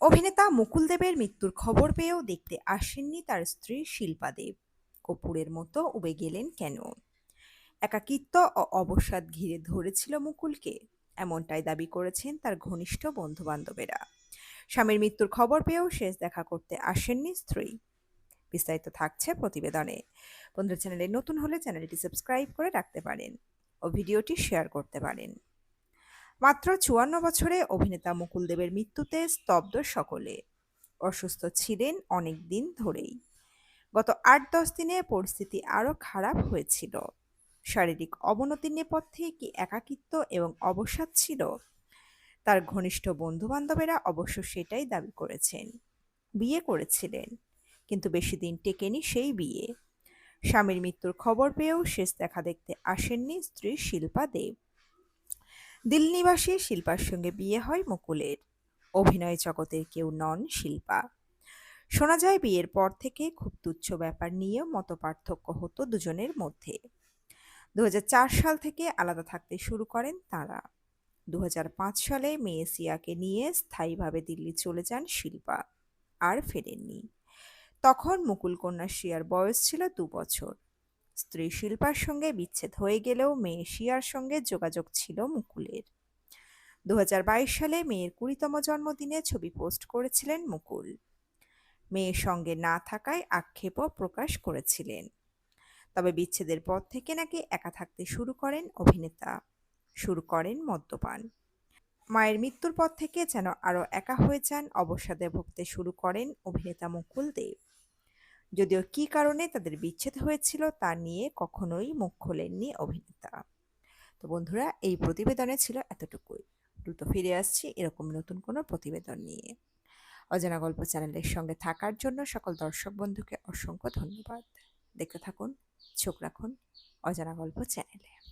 অভিনেতা মুকুল দেবের মৃত্যুর খবর পেয়েও দেখতে আসেননি তার স্ত্রী শিল্পা দেব। কপুরের মতো উবে গেলেন কেন? একাকিত্ব ও অবসাদ ঘিরে ধরেছিল মুকুলকে। এমনটাই দাবি করেছেন তার ঘনিষ্ঠ বন্ধুবান্ধবেরা। স্বামীর মৃত্যুর খবর পেয়েও শেষ দেখা করতে আসেননি স্ত্রী। বিস্তারিত থাকছে প্রতিবেদনে। বন্ধুরা, চ্যানেলে নতুন হলে চ্যানেলটি সাবস্ক্রাইব করে রাখতে পারেন ও ভিডিওটি শেয়ার করতে পারেন। মাত্র চুয়ান্ন বছরে অভিনেতা মুকুল দেবের মৃত্যুতে স্তব্ধ সকলে। অসুস্থ ছিলেন অনেক দিন ধরেই। গত আট দশ দিনে পরিস্থিতি আরও খারাপ হয়েছিল। শারীরিক অবনতির নেপথ্যে কি একাকিত্ব এবং অবসাদ ছিল? তার ঘনিষ্ঠ বন্ধুবান্ধবেরা অবশ্য সেটাই দাবি করেছেন। বিয়ে করেছিলেন, কিন্তু বেশি দিন টেকেনি সেই বিয়ে। স্বামীর মৃত্যুর খবর পেয়েও শেষ দেখা দেখতে আসেননি স্ত্রী শিল্পা দেব। দিল্লিবাসী শিল্পার সঙ্গে বিয়ে হয় মুকুলের। অভিনয় জগতের কেউ নন শিল্পা। শোনা যায় বিয়ের পর থেকে খুব তুচ্ছ ব্যাপার নিয়ে মত পার্থক্য হতো দুজনের মধ্যে। দু হাজার চার সাল থেকে আলাদা থাকতে শুরু করেন তারা। দু সালে মেয়ে সিয়াকে নিয়ে স্থায়ীভাবে দিল্লি চলে যান শিল্পা, আর ফেরেননি। তখন মুকুল কন্যা শিয়ার বয়স ছিল দু বছর। স্ত্রী শিল্পার সঙ্গে বিচ্ছেদ হয়ে গেলেও মেয়ে শিয়ার সঙ্গে যোগাযোগ ছিল মুকুলের। দু হাজার বাইশ সালে মেয়ের কুড়িতম জন্মদিনে ছবি পোস্ট করেছিলেন মুকুল। মেয়ের সঙ্গে না থাকায় আক্ষেপও প্রকাশ করেছিলেন। তবে বিচ্ছেদের পর থেকে নাকি একা থাকতে শুরু করেন অভিনেতা, শুরু করেন মদ্যপান। মায়ের মৃত্যুর পর থেকে যেন আরও একা হয়ে যান অবসাদে ভুগতে শুরু করেন অভিনেতা মুকুল দেব। যদিও কি কারণে তাদের বিচ্ছেদ হয়েছিল তা নিয়ে কখনোই মুখ খোলেননি অভিনেতা। তো বন্ধুরা, এই প্রতিবেদনে ছিল এতটুকুই। দ্রুত ফিরে আসছি এরকম নতুন কোনো প্রতিবেদন নিয়ে। অজানা গল্প চ্যানেলের সঙ্গে থাকার জন্য সকল দর্শক বন্ধুকে অসংখ্য ধন্যবাদ। দেখতে থাকুন, চোখ রাখুন অজানা গল্প চ্যানেলে।